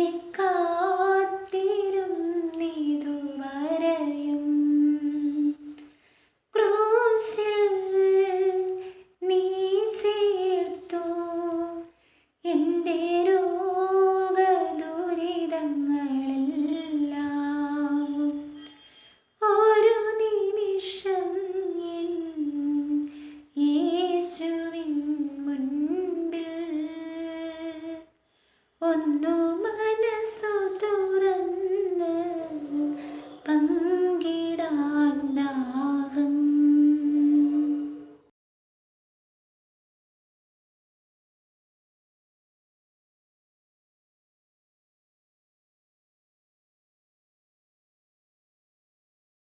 നിൽക്കാം പൊന്നു മനസ്സു തുറന്ന് പങ്ക